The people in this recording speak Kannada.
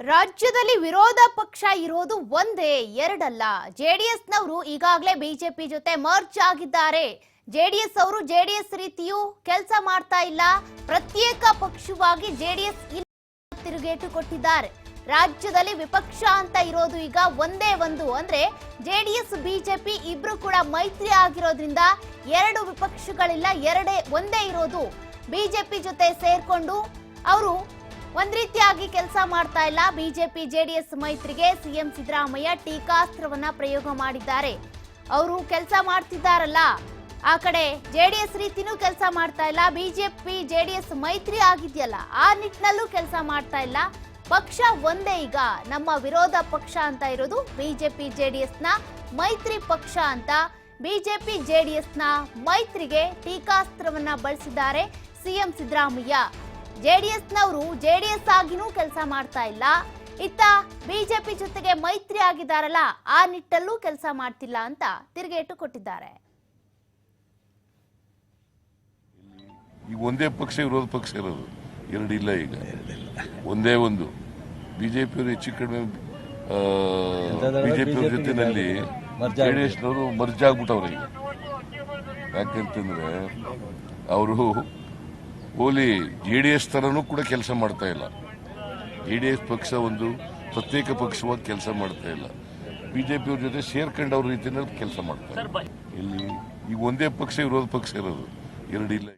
ರಾಜ್ಯದಲ್ಲಿ ವಿರೋಧ ಪಕ್ಷ ಇರೋದು ಒಂದೇ ಎರಡಲ್ಲ. ಜೆಡಿಎಸ್ನವರು ಈಗಾಗಲೇ ಬಿಜೆಪಿ ಜೊತೆ ಮರ್ಜ್ ಆಗಿದ್ದಾರೆ. ಜೆಡಿಎಸ್ ಅವರು ಜೆಡಿಎಸ್ ರೀತಿಯೂ ಕೆಲಸ ಮಾಡ್ತಾ ಇಲ್ಲ. ಪ್ರತ್ಯೇಕ ಪಕ್ಷವಾಗಿ ಜೆಡಿಎಸ್ ತಿರುಗೇಟು ಕೊಟ್ಟಿದ್ದಾರೆ. ರಾಜ್ಯದಲ್ಲಿ ವಿಪಕ್ಷ ಅಂತ ಇರೋದು ಈಗ ಒಂದೇ ಒಂದು ಅಂದ್ರೆ ಜೆಡಿಎಸ್, ಬಿಜೆಪಿ ಇಬ್ರು ಕೂಡ ಮೈತ್ರಿ ಆಗಿರೋದ್ರಿಂದ ಎರಡು ವಿಪಕ್ಷಗಳಿಲ್ಲ, ಎರಡೇ ಒಂದೇ ಇರೋದು. ಬಿಜೆಪಿ ಜೊತೆ ಸೇರ್ಕೊಂಡು ಅವರು ಒಂದ್ ರೀತಿಯಾಗಿ ಕೆಲಸ ಮಾಡ್ತಾ ಇಲ್ಲ. ಬಿಜೆಪಿ, ಜೆಡಿಎಸ್ ಮೈತ್ರಿಗೆ ಸಿಎಂ ಸಿದ್ದರಾಮಯ್ಯ ಟೀಕಾಸ್ತ್ರವನ್ನ ಪ್ರಯೋಗ ಮಾಡಿದ್ದಾರೆ. ಅವರು ಕೆಲಸ ಮಾಡ್ತಿದ್ದಾರಲ್ಲ. ಆ ಕಡೆ ಜೆಡಿಎಸ್ ರೀತಿನೂ ಕೆಲಸ ಮಾಡ್ತಾ ಇಲ್ಲ. ಬಿಜೆಪಿ, ಜೆಡಿಎಸ್ ಮೈತ್ರಿ ಆಗಿದೆಯಲ್ಲ, ಆ ನಿಟ್ಟಿನಲ್ಲೂ ಕೆಲಸ ಮಾಡ್ತಾ ಇಲ್ಲ. ಪಕ್ಷ ಒಂದೇ ಈಗ. ನಮ್ಮ ವಿರೋಧ ಪಕ್ಷ ಅಂತ ಇರೋದು ಬಿಜೆಪಿ ಜೆಡಿಎಸ್ನ ಮೈತ್ರಿ ಪಕ್ಷ ಅಂತ. ಬಿಜೆಪಿ, ಜೆಡಿಎಸ್ನ ಮೈತ್ರಿಗೆ ಟೀಕಾಸ್ತ್ರವನ್ನ ಬಳಸಿದ್ದಾರೆ ಸಿಎಂ ಸಿದ್ದರಾಮಯ್ಯ. ಜೆಡಿಎಸ್ನವರು ಜೆಡಿಎಸ್ ಆಗಿನೂ ಕೆಲಸ ಮಾಡ್ತಾ ಇಲ್ಲ. ಇತ್ತ ಬಿಜೆಪಿ ಜೊತೆಗೆ ಮೈತ್ರಿ ಆಗಿದ್ದಾರಲ್ಲ ಆ ನಿಟ್ಟಲ್ಲೂ ಕೆಲಸ ಮಾಡ್ತಿಲ್ಲ ಅಂತ ತಿರುಗೇಟು ಕೊಟ್ಟಿದ್ದಾರೆ. ಈಗ ಒಂದೇ ಪಕ್ಷ ವಿರೋಧ ಪಕ್ಷ ಇರೋದು. ಎರಡು ಇಲ್ಲ ಈಗ ಒಂದೇ ಒಂದು. ಬಿಜೆಪಿಯವರು ಹೆಚ್ಚು ಕಡಿಮೆ ಬಿಜೆಪಿ ಜೊತೆಯಲ್ಲಿ ಜೊತೆನಲ್ಲಿ ಮರ್ಜ್ ಜೆಡಿಎಸ್ನವರು ಮರ್ಜ್ ಆಗ್ಬಿಟ್ಟವ್ರೆ ಈಗ. ಯಾಕಂತಂದ್ರೆ ಅವರು ಓಲಿ ಜೆ ಡಿ ಎಸ್ ಥರನೂ ಕೂಡ ಕೆಲಸ ಮಾಡ್ತಾ ಇಲ್ಲ. ಜೆ ಡಿ ಎಸ್ ಪಕ್ಷ ಒಂದು ಪ್ರತ್ಯೇಕ ಪಕ್ಷವಾಗಿ ಕೆಲಸ ಮಾಡ್ತಾ ಇಲ್ಲ. ಬಿಜೆಪಿ ಅವ್ರ ಜೊತೆ ಸೇರ್ಕೊಂಡು ಅವ್ರ ರೀತಿಯಲ್ಲಿ ಕೆಲಸ ಮಾಡ್ತಾರೆ ಇಲ್ಲಿ. ಈಗ ಒಂದೇ ಪಕ್ಷ, ವಿರೋಧ ಪಕ್ಷ ಇರೋದು. ಎರಡಿಲ್ಲ